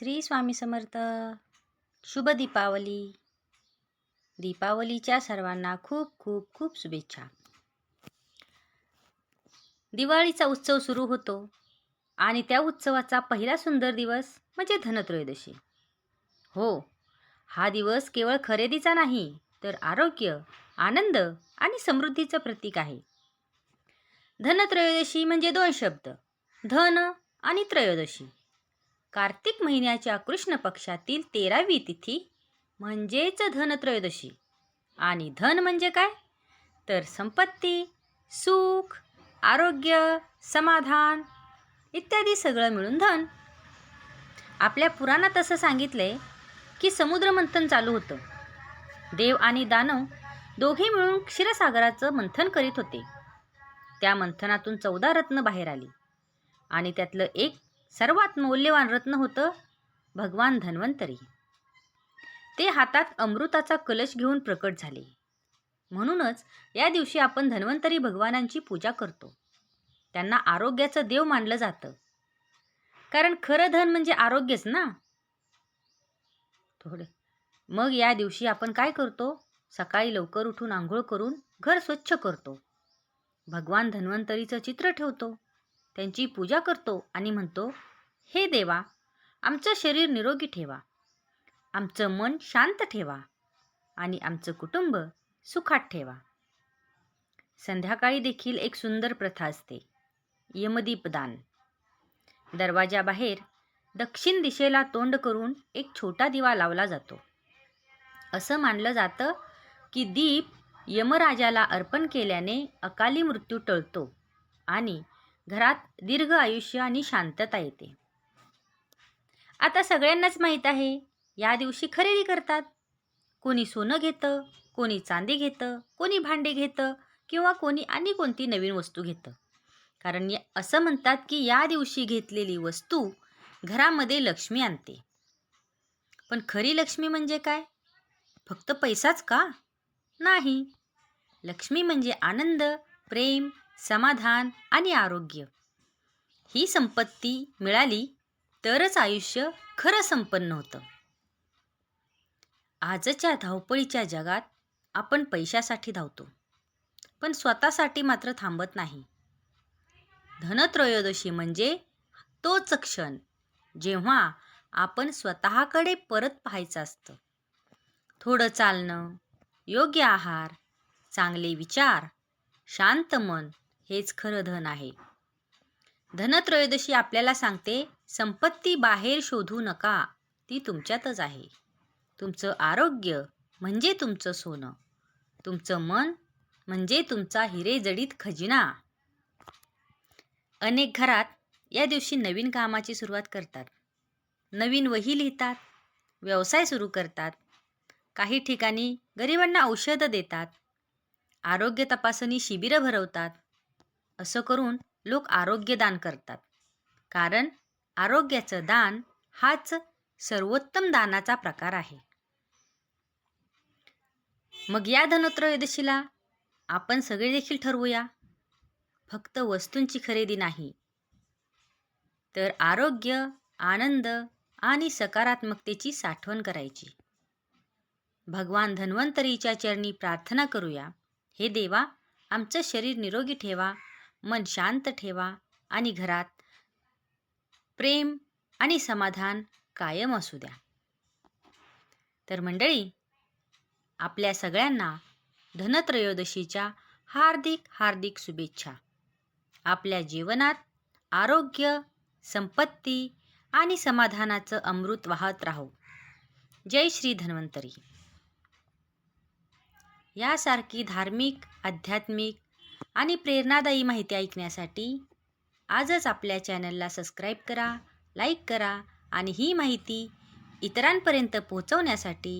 श्री स्वामी समर्थ. शुभ दीपावली. दीपावलीच्या सर्वांना खूप खूप खूप शुभेच्छा. दिवाळीचा उत्सव सुरू होतो आणि त्या उत्सवाचा पहिला सुंदर दिवस म्हणजे धनत्रयोदशी. हो हा दिवस केवळ खरेदीचा नाही तर आरोग्य आनंद आणि समृद्धीचं प्रतीक आहे. धनत्रयोदशी म्हणजे दोन शब्द धन आणि त्रयोदशी. कार्तिक महिन्याच्या कृष्ण पक्षातील तेरावी तिथी म्हणजेच धनत्रयोदशी. आणि धन म्हणजे काय? तर संपत्ती सुख आरोग्य समाधान इत्यादी सगळं मिळून धन. आपल्या पुराणात असं सांगितलंय की समुद्रमंथन चालू होतं. देव आणि दानव दोघे मिळून क्षीरसागराचं मंथन करीत होते. त्या मंथनातून चौदा रत्न बाहेर आली. आणि त्यातलं एक सर्वात मौल्यवान रत्न होतं भगवान धन्वंतरी. ते हातात अमृताचा कलश घेऊन प्रकट झाले. म्हणूनच या दिवशी आपण धन्वंतरी भगवानांची पूजा करतो. त्यांना आरोग्याचं देव मानलं जातं. कारण खरं धन म्हणजे आरोग्यच ना? थोडे. मग या दिवशी आपण काय करतो? सकाळी लवकर उठून आंघोळ करून घर स्वच्छ करतो. भगवान धन्वंतरीचं चित्र ठेवतो. त्यांची पूजा करतो आणि म्हणतो हे देवा आमचं शरीर निरोगी ठेवा. आमचं मन शांत ठेवा आणि आमचं कुटुंब सुखात ठेवा. संध्याकाळी देखील एक सुंदर प्रथा असते. यमदीपदान दरवाजाबाहेर दक्षिण दिशेला तोंड करून एक छोटा दिवा लावला जातो. असं मानलं जातं की दीप यमराजाला अर्पण केल्याने अकाली मृत्यू टळतो आणि घरात दीर्घ आयुष्य आणि शांतता येते. आता सगळ्यांनाच माहीत आहे या दिवशी खरेदी करतात. कोणी सोनं घेतं कोणी चांदी घेतं कोणी भांडे घेतं किंवा कोणी आणि कोणती नवीन वस्तू घेतं. कारण असं म्हणतात की या दिवशी घेतलेली वस्तू घरामध्ये लक्ष्मी आणते. पण खरी लक्ष्मी म्हणजे काय? फक्त पैसाच का? नाही. लक्ष्मी म्हणजे आनंद प्रेम समाधान आणि आरोग्य. ही संपत्ती मिळाली तरच आयुष्य खरं संपन्न होतं. आजच्या धावपळीच्या जगात आपण पैशासाठी धावतो पण स्वतःसाठी मात्र थांबत नाही. धनत्रयोदशी म्हणजे तोच क्षण जेव्हा आपण स्वतःकडे परत पाहायचं असतं. थोडं चालणं योग्य आहार चांगले विचार शांत मन हेच खरं धन आहे. धनत्रयोदशी आपल्याला सांगते संपत्ती बाहेर शोधू नका ती तुमच्यातच आहे. तुमचं आरोग्य म्हणजे तुमचं सोनं तुमचं मन म्हणजे तुमचा हिरेजडीत खजिना. अनेक घरात या दिवशी नवीन कामाची सुरुवात करतात. नवीन वही लिहितात व्यवसाय सुरू करतात. काही ठिकाणी गरिबांना औषधं देतात. आरोग्य तपासणी शिबिरं भरवतात. असं करून लोक आरोग्यदान करतात. कारण आरोग्याचं दान हाच सर्वोत्तम दानाचा प्रकार आहे. मग या धनत्रयोदशीला आपण सगळे देखील ठरवूया. फक्त वस्तूंची खरेदी नाही. तर आरोग्य आनंद आणि सकारात्मकतेची साठवण करायची. भगवान धन्वंतरीच्या चरणी प्रार्थना करूया. हे देवा आमचं शरीर निरोगी ठेवा. मन शांत ठेवा आणि घरात प्रेम आणि समाधान कायम असू द्या. तर मंडळी आपल्या सगळ्यांना धनत्रयोदशीच्या हार्दिक हार्दिक शुभेच्छा. आपल्या जीवनात आरोग्य संपत्ती आणि समाधानाचं अमृत वाहत राहो. जय श्री धन्वंतरी. यासारखी धार्मिक आध्यात्मिक आणि प्रेरणादायी माहिती ऐकण्यासाठी आजच आपल्या चॅनलला सबस्क्राईब करा लाईक करा आणि ही माहिती इतरांपर्यंत पोहोचवण्यासाठी